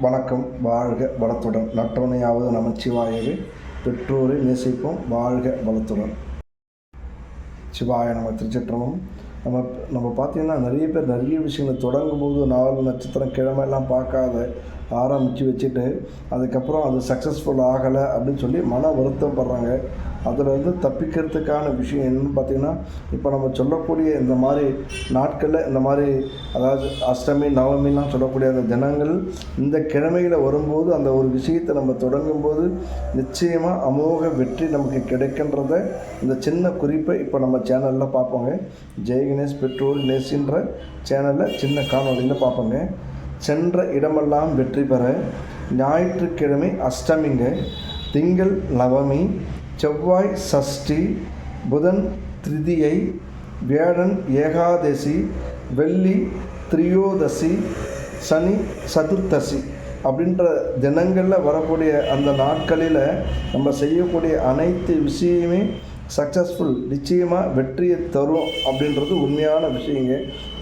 வணக்கம் வாழ்க வளத்துடன். நற்றவனையாவது நமச்சிவாயவே பெற்றோரை நேசிப்போம் வாழ்க வளத்துடன். சிவாய நம திருச்சிற்றமும் நம்ம நம்ம பார்த்தீங்கன்னா நிறைய பேர் நிறைய விஷயங்களை தொடங்கும் போது நாலு நட்சத்திரம் கிழமையெல்லாம் பார்க்காத ஆரம்பித்து வச்சுட்டு அதுக்கப்புறம் அது சக்ஸஸ்ஃபுல் ஆகலை அப்படின்னு சொல்லி மன வருத்தம் படுறாங்க. அதில் வந்து தப்பிக்கிறதுக்கான விஷயம் என்னன்னு பார்த்தீங்கன்னா இப்போ நம்ம சொல்லக்கூடிய இந்த மாதிரி நாட்களில் இந்த மாதிரி அதாவது அஷ்டமி நவமிலாம் சொல்லக்கூடிய அந்த தினங்கள் இந்த கிழமையில் வரும்போது அந்த ஒரு விஷயத்தை நம்ம தொடங்கும்போது நிச்சயமாக அமோக வெற்றி நமக்கு கிடைக்கின்றத இந்த சின்ன குறிப்பை இப்போ நம்ம சேனலில் பார்ப்போங்க. ஜெய் ஹாப்பினஸ் பெட்ரோல் நெஸ்ன்ற சேனலில் சின்ன காணொலியில் பார்ப்போங்க. சென்ற இடமெல்லாம் வெற்றி பெற ஞாயிற்றுக்கிழமை அஷ்டமிங்க திங்கள் நவமி செவ்வாய் சஷ்டி புதன் திருதியை வியாழன் ஏகாதசி வெள்ளி திரியோதசி சனி சதுர்த்தசி அப்படின்ற தினங்களில் வரக்கூடிய அந்த நாட்களில் நம்ம செய்யக்கூடிய அனைத்து விஷயமே சக்ஸஸ்ஃபுல் நிச்சயமாக வெற்றியை தரும் அப்படின்றது உண்மையான விஷயங்க.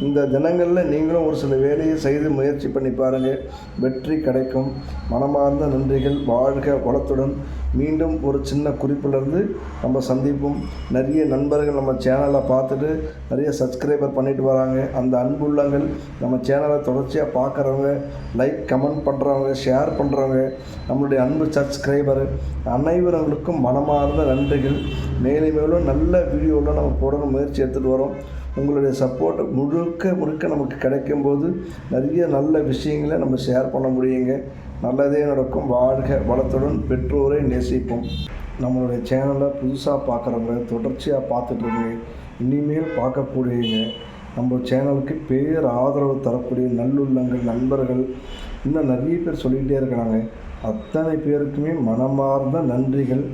இந்த தினங்களில் நீங்களும் ஒரு சில வேலையை செய்து முயற்சி பண்ணி பாருங்கள் வெற்றி கிடைக்கும். மனமார்ந்த நன்றிகள். வாழ்க வளத்துடன். மீண்டும் ஒரு சின்ன குறிப்பிலிருந்து நம்ம சந்திப்போம். நிறைய நண்பர்கள் நம்ம சேனலை பார்த்துட்டு நிறைய சப்ஸ்கிரைபர் பண்ணிட்டு வராங்க. அந்த அன்புள்ளங்கள் நம்ம சேனலை தொடர்ச்சியாக பார்க்குறவங்க லைக் கமெண்ட் பண்ணுறவங்க ஷேர் பண்ணுறவங்க நம்மளுடைய அன்பு சப்ஸ்கிரைபர் அனைவரங்களுக்கும் மனமார்ந்த நன்றிகள். மேலும் மேலும் நல்ல வீடியோவில் நம்ம போடணும் முயற்சி எடுத்துகிட்டு வரோம். உங்களுடைய சப்போர்ட் முழுக்க முழுக்க நமக்கு கிடைக்கும்போது நிறைய நல்ல விஷயங்களை நம்ம ஷேர் பண்ண முடியுங்க. நல்லதே நடக்கும். வாழ்க வளத்துடன் பெற்றோரை நேசிப்போம். நம்மளுடைய சேனலை புதுசாக பார்க்குறவங்க தொடர்ச்சியாக பார்த்துட்ருங்க இனிமேல் பார்க்கக்கூடியவங்க நம்ம சேனலுக்கு பேர் ஆதரவு தரக்கூடிய நல்லுள்ளங்கள் நண்பர்கள் இன்னும் நிறைய பேர் சொல்லிக்கிட்டே இருக்கிறாங்க. அத்தனை பேருக்குமே மனமார்ந்த நன்றிகள்.